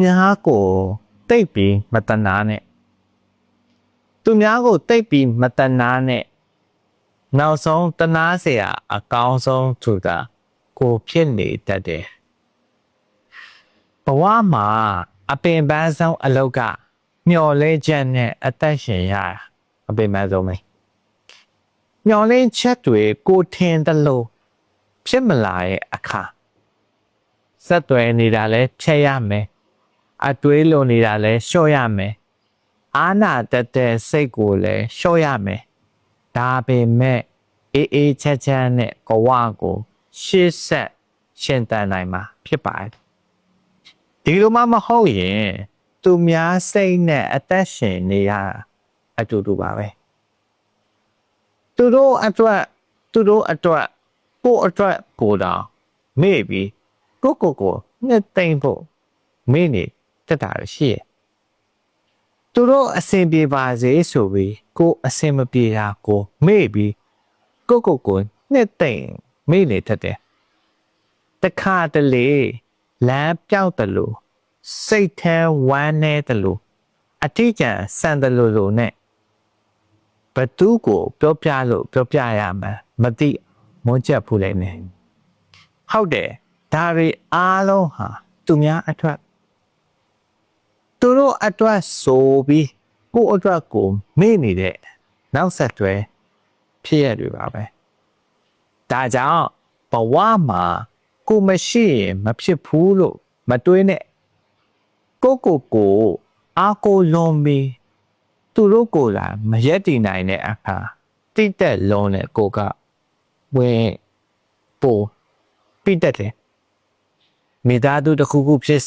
များကိုတိတ်ပြီးမတနာနဲ့သူများကိုတိတ်ပြီးမတနာနဲ့နောက်ဆုံးတနာเสียအကောင်းဆုံးဆိုတာကိုဖြစ်နေတတ်တယ်ဘဝမှာအပင်ပန်းဆုံးအလောက်ကမျော်လဲချက်နဲ့အသက်ရှင်ရတာအပင်ပန်းဆုံးပဲမျော်လင့်ချက်တွေကိုထင်တယ်လို့ဖြစ်မလာရဲ့အခါဆက်သွယ်နေတာလဲဖြတ်ရမယ် အတွေးလိုနေတာလဲလျှော့ရမယ်အာနာတက်တဲ့စိတ်ကိုလည်းလျှော့ရမယ်ဒါပေမဲ့အေးအေးချမ်းချမ်းနဲ့ကဝကိုရှေ့ဆက်ရှင်တန်နိုင်မှာဖြစ်ပါတယ်ဒီလိုမှမဟုတ်ရင်သူများစိတ်နဲ့အသက်ရှင်နေရတာအတူတူပါပဲသူတို့အတွက်သူတို့အတွက်ကိုယ့်အတွက်ကိုယ်တော်မေ့ပြီးကိုယ့်ကိုယ်ကိုနှစ်သိမ့်ဖို့မေ့နေ တက်တာရှိရဲ့သူတို့အဆင်ပြေပါစေဆိုပြီးကိုယ်အဆင်မပြေတာကိုမေ့ပြီးကိုယ့်ကိုယ်ကိုနှစ်သိမ့်မေ့နေတတ်တယ်တခါတလေလမ်းပြောက်တယ်လို့စိတ်แท้ဝမ်းနေတယ်လို့အတိအကျဆန်တယ်လို့လို့နဲ့ဘသူကိုပြောပြလို့ပြောပြရမှာမသိမွန်းချက်ဖူးလိုက်နေဟုတ်တယ်ဒါတွေအားလုံးဟာသူများအထွက် သူတို့အတွက်ဆိုပြီးကိုယ့်အတွက်ကိုမေ့နေတဲ့နောက်ဆက်တွဲဖြစ်ရတွေပါပဲဒါကြောင့်ဘဝမှာကိုမရှိရင်မဖြစ်ဘူးလို့မတွေးနဲ့ကိုကိုကိုအားကိုလွန်ပြီးသူတို့ကိုလာမရက်တည်နိုင်တဲ့အခါတိတ်တက်လုံးနဲ့ကိုကဝင်ပိုပြတ်တက်တယ်မိသားစုတစ်ခုခုဖြစ်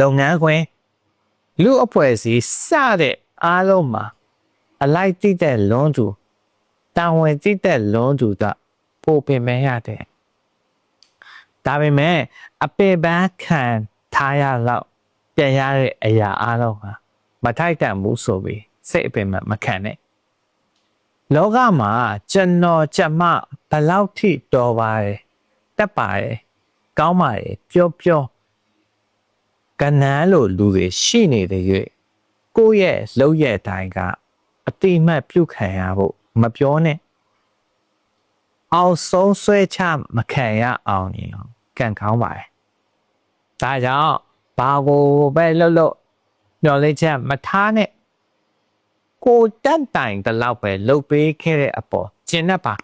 လုပ်ငန်းခွင် လူအဖွဲ့အစည်းစတဲ့အားလုံးမှာအလိုက်တိတ်တက်လုံးသူတာဝန်တိတ်တက်လုံးသူကပိုပင်မဲရတယ်ဒါပေမဲ့အပေပန်းခံထားရတော့ပြန်ရတဲ့အရာအားလုံးဟာမထိုက်တန်ဘူးဆိုပြီးစိတ်အပင်မမခံနဲ့လောကမှာကျွန်တော်ကြက်မဘလောက်ထိတော်ပါတယ်တက်ပါတယ်ကောင်းပါတယ်ပြောပြော ကနန်းလိုလူတွေရှိနေတဲ့၍ကိုယ့်ရဲ့လှုပ်ရဲ့အတိုင်းကအတိမတ်ပြုတ်ခံရဖို့မပြောနဲ့အောင်ဆုံးဆွဲချမခံရအောင်ရင်ကံကောင်းပါတယ်ဒါကြောင့်ဘာကိုပဲလှုပ်လို့ညှော်လေးချက်မထားနဲ့ကိုတန်တိုင်တလောက်ပဲလှုပ်ပေးခဲ့တဲ့အပေါ်ကျင်납ပါ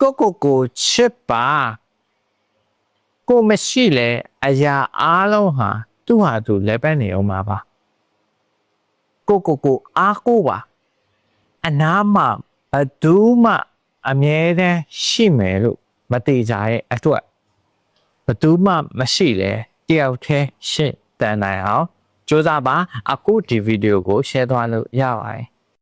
ကိုကိုကိုချစ်ပါ ကိုမရှိလဲအရာအားလုံးဟာသူ့ဟာသူလဲပတ်နေအောင်ပါပါကိုကိုကိုအားကိုပါအနာမှာဘဒူးမှအမြဲတမ်းရှိမယ်လို့မတိကြရဲ့အတွက်ဘသူမှမရှိလဲတယောက်တည်းရှင်းတန်နိုင်အောင်စူးစမ်းပါအခုဒီဗီဒီယိုကို share သွားလို့ရပါတယ်